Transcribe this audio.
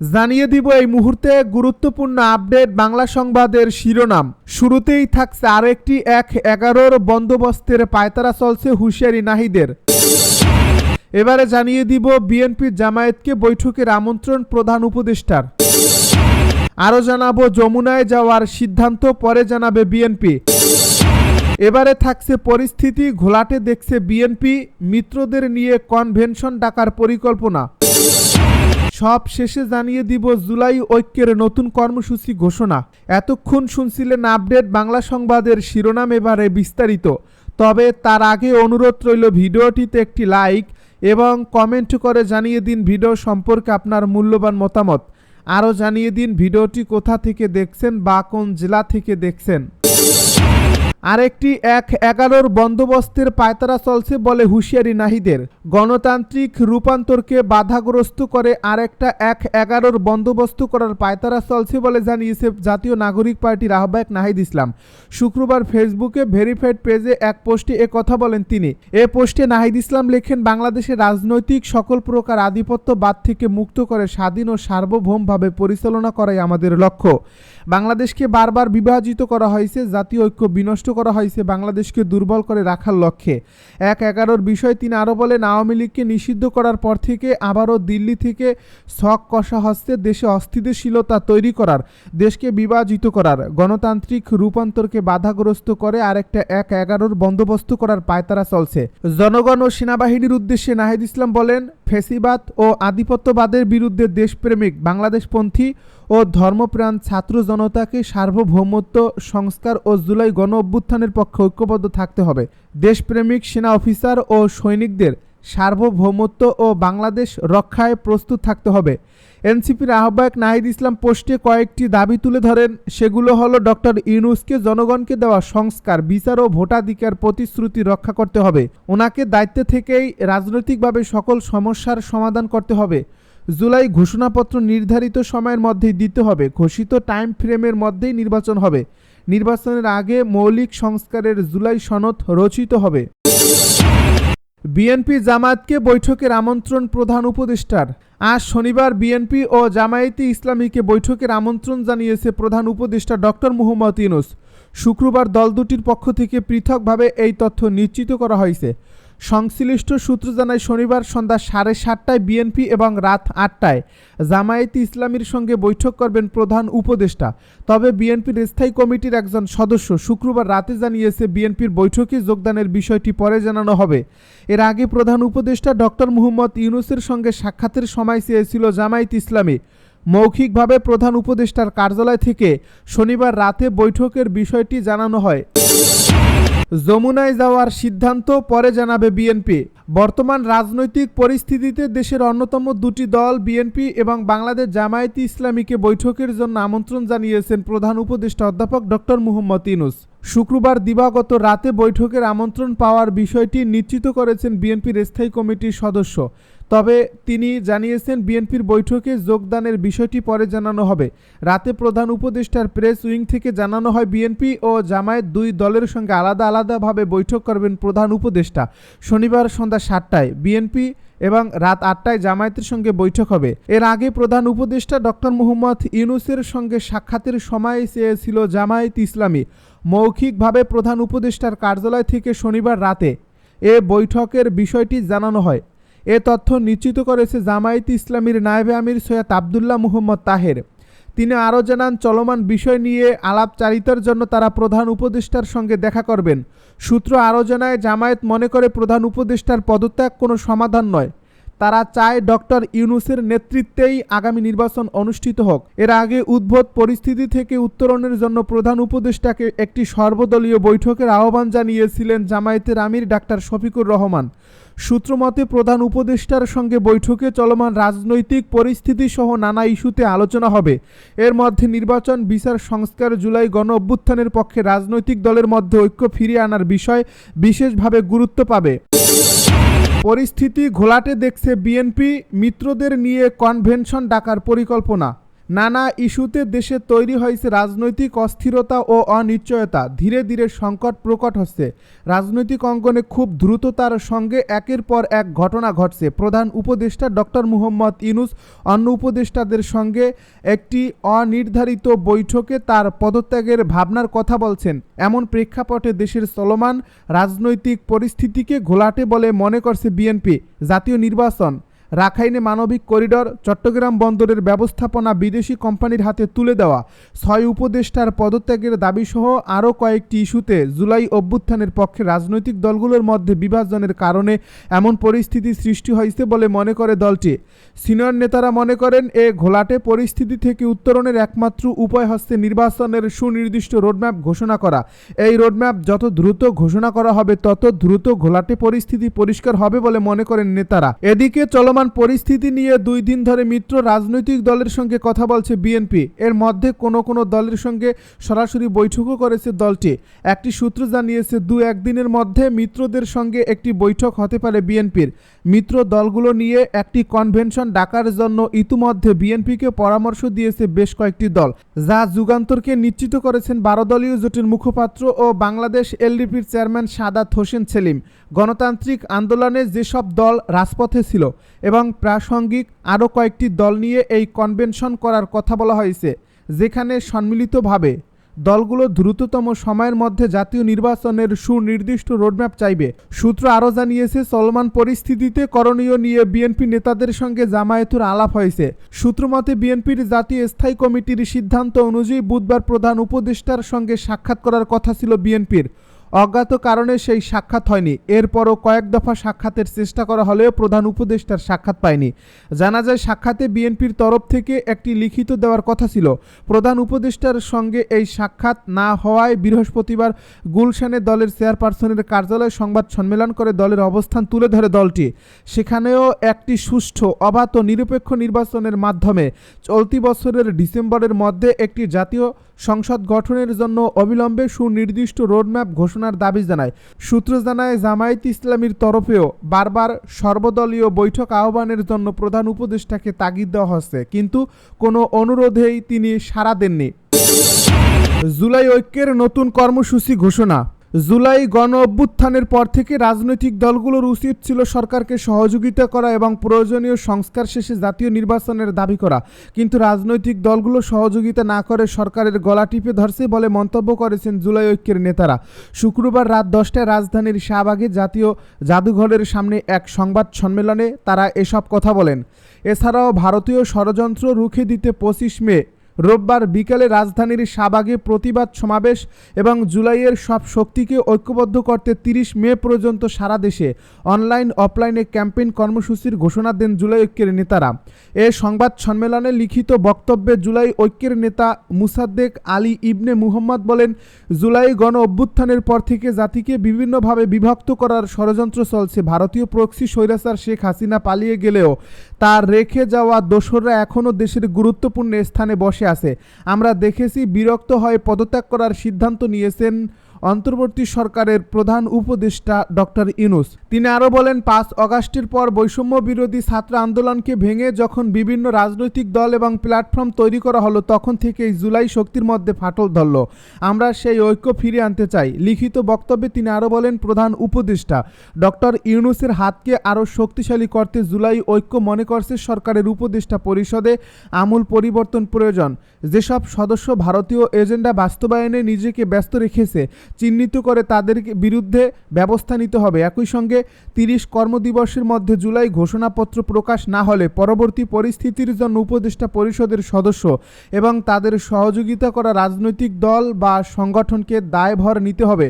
জানিয়ে দিব এই মুহূর্তে গুরুত্বপূর্ণ আপডেট বাংলা সংবাদের শিরোনাম। শুরুতেই থাকছে আরেকটি এক এগারোর বন্দোবস্তের পায়তারা চলছে হুঁশিয়ারি নাহিদের। এবারে জানিয়ে দিব বিএনপি জামায়াতকে বৈঠকের আমন্ত্রণ প্রধান উপদেষ্টার। আরও জানাব, যমুনায় যাওয়ার সিদ্ধান্ত পরে জানাবে বিএনপি। এবারে থাকছে পরিস্থিতি, ঘোলাটে দেখছে বিএনপি, মিত্রদের নিয়ে কনভেনশন ডাকার পরিকল্পনা। সব শেষে জানিয়ে দিব জুলাই ঐক্যের নতুন কর্মসূচি ঘোষণা। এতক্ষণ শুনছিলেন আপডেট বাংলা সংবাদের শিরোনাম এবারে বিস্তারিত। তবে তার আগে অনুরোধ রইল ভিডিওটিতে একটি লাইক এবং কমেন্ট করে জানিয়ে দিন ভিডিও সম্পর্কে আপনার মূল্যবান মতামত। আরও জানিয়ে দিন ভিডিওটি কোথা থেকে দেখছেন বা কোন জেলা থেকে দেখছেন। আরেকটি এক এগারোর বন্দোবস্তের পায়তারা চলছে বলে হুঁশিয়ারি নাহিদের। গণতান্ত্রিক রূপান্তরকে বাধাগ্রস্ত করে আরেকটা এক এগারোর বন্দোবস্ত করার পায়তারা চলছে বলে জানিয়েছে জাতীয় নাগরিক পার্টির আহ্বায়ক নাহিদ ইসলাম। শুক্রবার ফেসবুকে ভেরিফাইড পেজে এক পোস্টে এ কথা বলেন তিনি। এ পোস্টে নাহিদ ইসলাম লেখেন, বাংলাদেশের রাজনৈতিক সকল প্রকার আধিপত্যবাদ থেকে মুক্ত করে স্বাধীন ও সার্বভৌমভাবে পরিচালনা করাই আমাদের লক্ষ্য। বাংলাদেশকে বারবার বিভাজিত করা হয়েছে, জাতীয় ঐক্য বিনষ্ট করা হয়েছে, বাংলাদেশকে দুর্বল করে রাখার লক্ষ্যে। এক এগারোর বিষয় তিনি আরও বলেন, আওয়ামী লীগকে নিষিদ্ধ করার পর থেকে আবারও দিল্লি থেকে ছক কষা হস্তে দেশে অস্থিতিশীলতা তৈরি করার, দেশকে বিভাজিত করার, গণতান্ত্রিক রূপান্তরকে বাধাগ্রস্ত করে আরেকটা এক এগারোর বন্দোবস্ত করার পায়তারা চলছে। জনগণ ও সেনাবাহিনীর উদ্দেশ্যে নাহিদ ইসলাম বলেন, ফেসিবাদ ও আধিপত্যবাদের বিরুদ্ধে দেশপ্রেমিক, বাংলাদেশপন্থী ও ধর্মপ্রাণ ছাত্র জনতাকে সার্বভৌমত্ব, সংস্কার ও জুলাই গণ অভ্যুত্থানের পক্ষে ঐক্যবদ্ধ থাকতে হবে। দেশপ্রেমিক সেনা অফিসার ও সৈনিকদের সার্বভৌমত্ব ও বাংলাদেশ রক্ষায় প্রস্তুত থাকতে হবে। এনসিপির আহ্বায়ক নাহিদ ইসলাম পোস্টে কয়েকটি দাবি তুলে ধরেন, সেগুলো হলো ডক্টর ইউনুসকে জনগণকে দেওয়া সংস্কার, বিচার ও ভোটাধিকার প্রতিশ্রুতি রক্ষা করতে হবে। ওনাকে দায়িত্ব থেকেই রাজনৈতিকভাবে সকল সমস্যার সমাধান করতে হবে। জুলাই ঘোষণাপত্র নির্ধারিত সময়ের মধ্যেই দিতে হবে। ঘোষিত টাইম ফ্রেমের মধ্যেই নির্বাচন হবে। নির্বাচনের আগে মৌলিক সংস্কারের জুলাই সনদ রচিত হবে। বিএনপি জামায়াতকে বৈঠকের আমন্ত্রণ প্রধান উপদেষ্টার। আজ শনিবার বিএনপি ও জামায়াতি ইসলামীকে বৈঠকের আমন্ত্রণ জানিয়েছে প্রধান উপদেষ্টা ডক্টর মুহম্মদ ইউনুস। শুক্রবার দল দুটির পক্ষ থেকে পৃথকভাবে এই তথ্য নিশ্চিত করা হয়েছে। সংশ্লিষ্ট সূত্র জানায় শনিবার সন্ধ্যা সাড়ে সাতটায় বিএনপি এবং রাত আটটায় জামায়াতি ইসলামীর সঙ্গে বৈঠক করবেন প্রধান উপদেষ্টা। তবে বিএনপির স্থায়ী কমিটির একজন সদস্য শুক্রবার রাতে জানিয়েছে বিএনপির বৈঠকে যোগদানের বিষয়টি পরে জানানো হবে। এর আগে প্রধান উপদেষ্টা ডক্টর মুহম্মদ ইউনুসের সঙ্গে সাক্ষাতের সময় চেয়েছিল জামায়াত ইসলামী। মৌখিকভাবে প্রধান উপদেষ্টার কার্যালয় থেকে শনিবার রাতে বৈঠকের বিষয়টি জানানো হয়। যমুনায় যাওয়ার সিদ্ধান্ত পরে জানাবে বিএনপি। বর্তমান রাজনৈতিক পরিস্থিতিতে দেশের অন্যতম দুটি দল, বিএনপি এবং বাংলাদেশ জামায়াতি ইসলামীকে বৈঠকের জন্য আমন্ত্রণ জানিয়েছেন প্রধান উপদেষ্টা অধ্যাপক ডক্টর মুহম্মদ ইনুস শুক্রবার দিবাগত রাতে বৈঠকের আমন্ত্রণ পাওয়ার বিষয়টি নিশ্চিত করেছেন বিএনপির স্থায়ী কমিটির সদস্য। তবে তিনি জানিয়েছেন, বিএনপির বৈঠকে যোগদানের বিষয়টি পরে জানানো হবে। রাতে প্রধান উপদেষ্টার প্রেস উইং থেকে জানানো হয়, বিএনপি ও জামায়াত দুই দলের সঙ্গে আলাদা আলাদাভাবে বৈঠক করবেন প্রধান উপদেষ্টা। শনিবার সন্ধ্যা সাতটায় বিএনপি এবং রাত আটটায় জামায়াতের সঙ্গে বৈঠক হবে। এর আগে প্রধান উপদেষ্টা ডক্টর মোহাম্মদ ইউনুসের সঙ্গে সাক্ষাতের সময় চেয়েছিল জামায়াত ইসলামী। মৌখিকভাবে প্রধান উপদেষ্টার কার্যালয় থেকে শনিবার রাতে এ বৈঠকের বিষয়টি জানানো হয়। এ তথ্য নিশ্চিত করেছে জামায়াত ইসলামীর নায়েবে আমির সৈয়দ আবদুল্লাহ মুহম্মদ তাহের। তিনি আরও জানান, চলমান বিষয় নিয়ে আলাপচারিতার জন্য তারা প্রধান উপদেষ্টার সঙ্গে দেখা করবেন। সূত্র আরও জানায় জামায়াত মনে করে প্রধান উপদেষ্টার পদত্যাগ কোনো সমাধান নয়। তারা চায় ডক্টর ইউনুসের নেতৃত্বেই আগামী নির্বাচন অনুষ্ঠিত হোক। এর আগে উদ্ভূত পরিস্থিতি থেকে উত্তরণের জন্য প্রধান উপদেষ্টাকে একটি সর্বদলীয় বৈঠকের আহ্বান জানিয়েছিলেন জামায়াতের আমির ডাক্তার শফিকুর রহমান। সূত্রমতে প্রধান উপদেষ্টার সঙ্গে বৈঠকে চলমান রাজনৈতিক পরিস্থিতি সহ নানা ইস্যুতে আলোচনা হবে। এর মধ্যে নির্বাচন বিচার সংস্কার জুলাই গণ অভ্যুত্থানের পক্ষে রাজনৈতিক দলের মধ্যে ঐক্য ফিরিয়ে আনার বিষয় বিশেষভাবে গুরুত্ব পাবে। পরিস্থিতি ঘোলাটে দেখছে বিএনপি মিত্রদের নিয়ে কনভেনশন ডাকার পরিকল্পনা। নানা ইস্যুতে দেশে তৈরি হয়েছে রাজনৈতিক অস্থিরতা ও অনিশ্চয়তা। ধীরে ধীরে সংকট প্রকট হচ্ছে। রাজনৈতিক অঙ্গনে খুব দ্রুততার সঙ্গে একের পর এক ঘটনা ঘটছে। প্রধান উপদেষ্টা ডক্টর মুহম্মদ ইনুস অন্য উপদেষ্টাদের সঙ্গে একটি অনির্ধারিত বৈঠকে তার পদত্যাগের ভাবনার কথা বলছেন। এমন প্রেক্ষাপটে দেশের চলমান রাজনৈতিক পরিস্থিতিকে ঘোলাটে বলে মনে করছে বিএনপি। জাতীয় নির্বাচন রাখাইনে মানবিক করিডর, চট্টগ্রাম বন্দরের ব্যবস্থাপনা বিদেশি কোম্পানির হাতে তুলে দেওয়া। ছয় উপদেষ্টার পদত্যাগের দাবিসহ আরও কয়েকটি ইস্যুতে জুলাই অভ্যুত্থানের পক্ষে রাজনৈতিক দলগুলোর মধ্যে বিভাজনের কারণে এমন পরিস্থিতি সৃষ্টি হয়েছে বলে মনে করে দলটি। সিনিয়র নেতারা মনে করেন, এ ঘোলাটে পরিস্থিতি থেকে উত্তরণের একমাত্র উপায় হচ্ছে নির্বাচনের সুনির্দিষ্ট রোডম্যাপ ঘোষণা করা। এই রোডম্যাপ যত দ্রুত ঘোষণা করা হবে, তত দ্রুত ঘোলাটে পরিস্থিতি পরিষ্কার হবে বলে মনে করেন নেতারা। এদিকে চলমান পরিস্থিতি নিয়ে দুই দিন ধরে মিত্র রাজনৈতিক দলের সঙ্গে কথা বলছে বিএনপি। এর মধ্যে কোনো কোনো দলের সঙ্গে সরাসরি বৈঠকও করেছে দলটি। একটি সূত্র জানিয়েছে, দু একদিনের মধ্যে মিত্রদের সঙ্গে একটি বৈঠক হতে পারে বিএনপির। মিত্র দলগুলো নিয়ে একটি কনভেনশন ডাকার জন্য ইতিমধ্যে বিএনপিকে পরামর্শ দিয়েছে বেশ কয়েকটি দল। যা যুগান্তরকে নিশ্চিত করেছেন বারো দলীয় জোটের মুখপাত্র ও বাংলাদেশ এলডিপির চেয়ারম্যান সাদাত হোসেন সেলিম। গণতান্ত্রিক আন্দোলনে যেসব দল রাজপথে ছিল এবং প্রাসঙ্গিক আরও কয়েকটি দল নিয়ে এই কনভেনশন করার কথা বলা হয়েছে, যেখানে সম্মিলিতভাবে দলগুলো দ্রুততম সময়ের মধ্যে জাতীয় নির্বাচনের সুনির্দিষ্ট রোডম্যাপ চাইবে। সূত্র আরও জানিয়েছে, চলমান পরিস্থিতিতে করণীয় নিয়ে বিএনপি নেতাদের সঙ্গে জামায়াতুর আলাপ হয়েছে। সূত্রমতে বিএনপির জাতীয় স্থায়ী কমিটির সিদ্ধান্ত অনুযায়ী বুধবার প্রধান উপদেষ্টার সঙ্গে সাক্ষাৎ করার কথা ছিল বিএনপির। অজ্ঞাত কারণে সেই সাক্ষাৎ হয়নি। এরপরও কয়েক দফা সাক্ষাতের চেষ্টা করা হলেও প্রধান উপদেষ্টার সাক্ষাৎ পায়নি। জানা যায়, সাক্ষাতে বিএনপির তরফ থেকে একটি লিখিত দেওয়ার কথা ছিল। প্রধান উপদেষ্টার সঙ্গে এই সাক্ষাৎ না হওয়ায় বৃহস্পতিবার গুলশানে দলের চেয়ারপারসনের কার্যালয়ে সংবাদ সম্মেলন করে দলের অবস্থান তুলে ধরে দলটি। সেখানেও একটি সুষ্ঠু অবাধ ও নিরপেক্ষ নির্বাচনের মাধ্যমে চলতি বছরের ডিসেম্বরের মধ্যে একটি জাতীয় সংসদ গঠনের জন্য অবিলম্বে সুনির্দিষ্ট রোডম্যাপ ঘোষণার দাবি জানায়। সূত্র জানায়, জামায়াত ইসলামীর তরফেও বারবার সর্বদলীয় বৈঠক আহ্বানের জন্য প্রধান উপদেষ্টাকে তাগিদ দেওয়া হচ্ছে, কিন্তু কোনো অনুরোধেই তিনি সাড়া দেননি। জুলাই ঐক্যের নতুন কর্মসূচি ঘোষণা। জুলাই গণ অভ্যুত্থানের পর থেকে রাজনৈতিক দলগুলোর উচিত ছিল সরকারকে সহযোগিতা করা এবং প্রয়োজনীয় সংস্কার শেষে জাতীয় নির্বাচনের দাবি করা। কিন্তু রাজনৈতিক দলগুলো সহযোগিতা না করে সরকারের গলা টিপে ধরছে বলে মন্তব্য করেছেন জুলাই ঐক্যের নেতারা। শুক্রবার রাত দশটায় রাজধানীর শাহবাগে জাতীয় জাদুঘরের সামনে এক সংবাদ সম্মেলনে তারা এসব কথা বলেন। এছাড়াও ভারতীয় ষড়যন্ত্র রুখে দিতে পঁচিশ মে রোববার বিকালে রাজধানীর শাহবাগে প্রতিবাদ সমাবেশ এবং জুলাইয়ের সব শক্তিকে ঐক্যবদ্ধ করতে তিরিশ মে পর্যন্ত সারা দেশে অনলাইন, অফলাইনে ক্যাম্পেইন কর্মসূচির ঘোষণা দেন জুলাই ঐক্যের নেতারা। এ সংবাদ সম্মেলনে লিখিত বক্তব্যে জুলাই ঐক্যের নেতা মুসাদ্দেক আলী ইবনে মুহম্মদ বলেন, জুলাই গণ অভ্যুত্থানের পর থেকে জাতিকে বিভিন্নভাবে বিভক্ত করার ষড়যন্ত্র চলছে। ভারতীয় প্রক্সি স্বৈরাচার শেখ হাসিনা পালিয়ে গেলেও তার রেখে যাওয়া দোসররা এখনও দেশের গুরুত্বপূর্ণ স্থানে বসে আছে। আমরা দেখেছি বিরক্ত হয়ে পদত্যাগ করার সিদ্ধান্ত নিয়েছেন অন্তর্বর্তী সরকারের প্রধান উপদেষ্টা ডক্টর ইনুস তিনি আরও বলেন, পাঁচ অগাস্টের পর বৈষম্য বিরোধী ছাত্র আন্দোলনকে ভেঙে যখন বিভিন্ন রাজনৈতিক দল এবং প্ল্যাটফর্ম তৈরি করা হলো, তখন থেকেই জুলাই শক্তির মধ্যে ফাটল ধরল। আমরা সেই ঐক্য ফিরিয়ে আনতে চাই। লিখিত বক্তব্যে তিনি আরও বলেন, প্রধান উপদেষ্টা ডক্টর ইউনুসের হাতকে আরও শক্তিশালী করতে জুলাই ঐক্য মনে করছে সরকারের উপদেষ্টা পরিষদে আমূল পরিবর্তন প্রয়োজন। যেসব সদস্য ভারতীয় এজেন্ডা বাস্তবায়নে নিজেকে ব্যস্ত রেখেছে চিহ্নিত করে তাদের বিরুদ্ধে ব্যবস্থা নিতে হবে। একই সঙ্গে তিরিশ কর্মদিবসের মধ্যে জুলাই ঘোষণাপত্র প্রকাশ না হলে পরবর্তী পরিস্থিতির জন্য উপদেষ্টা পরিষদের সদস্য এবং তাদের সহযোগিতা করা রাজনৈতিক দল বা সংগঠনকে দায়ভর নিতে হবে।